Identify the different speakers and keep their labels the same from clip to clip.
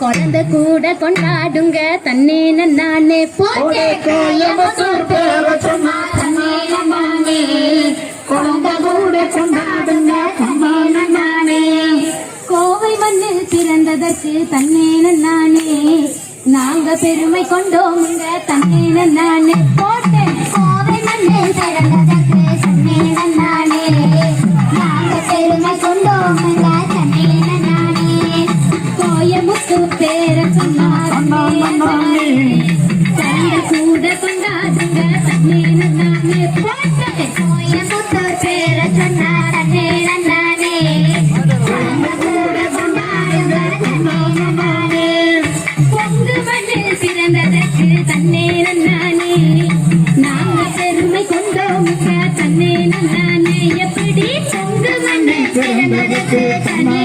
Speaker 1: குழந்தை கூட கொண்டாடுங்க. தன்னே நானே போட்டே
Speaker 2: கோயம்புத்தூர் பேர சொன்னா தன்னே நானே குழந்தை கூட கொண்டாடுங்க. தன்னே நானே
Speaker 1: கோவை மண்ணில் பிறந்ததற்கு தன்னே நானே நாங்க பெருமை கொண்டோமுங்க. தன்னே நானே கோயமுத்து பேர சொன்னா தன்னே நானே கூட கொண்டாடுங்க தன்னே நானே போட்டே
Speaker 2: பேர தன்னே நானே கூட கொண்டாடுங்க தன்னே நானே
Speaker 1: பொங்கு மண்ணில் பிறந்ததற்கு தன்னே நானே நாங்க பெருமை கொண்டோமுங்க தன்னே நானே எப்படி பொங்கு மண்ணில் பிறந்ததற்கு தன்னே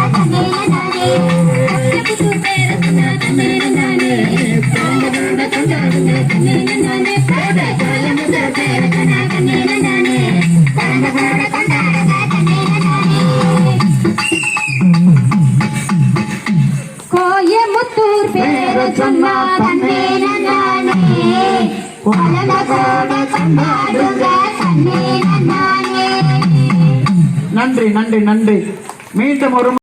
Speaker 1: கோயம்புத்தூர் பேர சொன்னா நானே கொண்டாடுங்க
Speaker 2: நானே
Speaker 3: நன்றி நன்றி நன்றி. மீண்டும் ஒரு